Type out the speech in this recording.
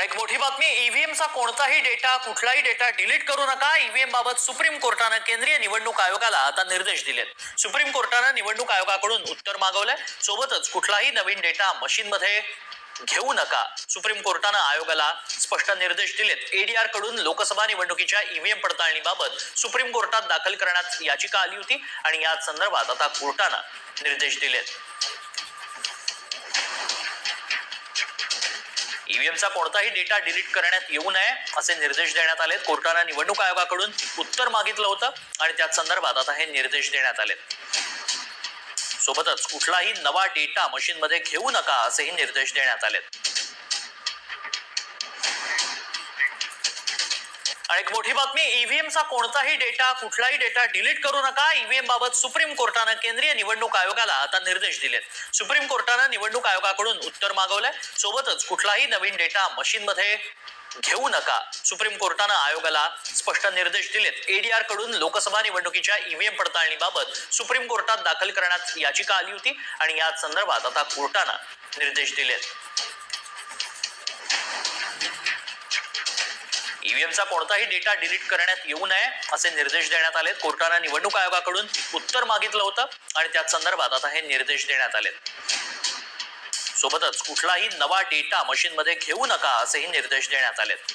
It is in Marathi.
आणि एक मोठी बातमी ईव्हीएमचा कोणताही डेटा कुठलाही डेटा डिलीट करू नका. ईव्हीएम बाबत सुप्रीम कोर्टानं केंद्रीय निवडणूक आयोगाला आता निर्देश दिलेत. सुप्रीम कोर्टानं निवडणूक आयोगाकडून उत्तर मागवलंय. सोबतच कुठलाही नवीन डेटा मशीनमध्ये घेऊ नका. सुप्रीम कोर्टानं आयोगाला स्पष्ट निर्देश दिलेत. एडीआरकडून लोकसभा निवडणुकीच्या ईव्हीएम पडताळणीबाबत सुप्रीम कोर्टात दाखल करण्यात याचिका आली होती आणि या संदर्भात आता कोर्टानं निर्देश दिलेत. ईव्हीएमचा कोणताही डेटा डिलीट करण्यात येऊ नये असे निर्देश देण्यात आले कोर्टानं निवडणूक आयोगाकडून उत्तर मागितलं होतं आणि त्याच संदर्भात आता हे निर्देश देण्यात आले. सोबतच कुठलाही नवा डेटा मशीनमध्ये घेऊ नका असेही निर्देश देण्यात आलेत. आणि एक मोठी बातमी ईव्हीएमचा कोणताही डेटा कुठलाही डेटा डिलीट करू नका. ईव्हीएम बाबत सुप्रीम कोर्टानं केंद्रीय निवडणूक आयोगाला आता निर्देश दिलेत. सुप्रीम कोर्टानं निवडणूक आयोगाकडून उत्तर मागवलंय. सोबतच कुठलाही नवीन डेटा मशीनमध्ये घेऊ नका. सुप्रीम कोर्टानं आयोगाला स्पष्ट निर्देश दिलेत. एडीआरकडून लोकसभा निवडणुकीच्या ईव्हीएम पडताळणीबाबत सुप्रीम कोर्टात दाखल करण्यात याचिका आली होती आणि या संदर्भात आता कोर्टानं निर्देश दिलेत. ईव्हीएमचा कोणताही डेटा डिलीट करण्यात येऊ नये असे निर्देश देण्यात आलेत. कोर्टानं निवडणूक आयोगाकडून उत्तर मागितलं होतं आणि त्या संदर्भात आता हे निर्देश देण्यात आलेत. सोबतच कुठलाही नवा डेटा मशीनमध्ये घेऊ नका असेही निर्देश देण्यात आलेत.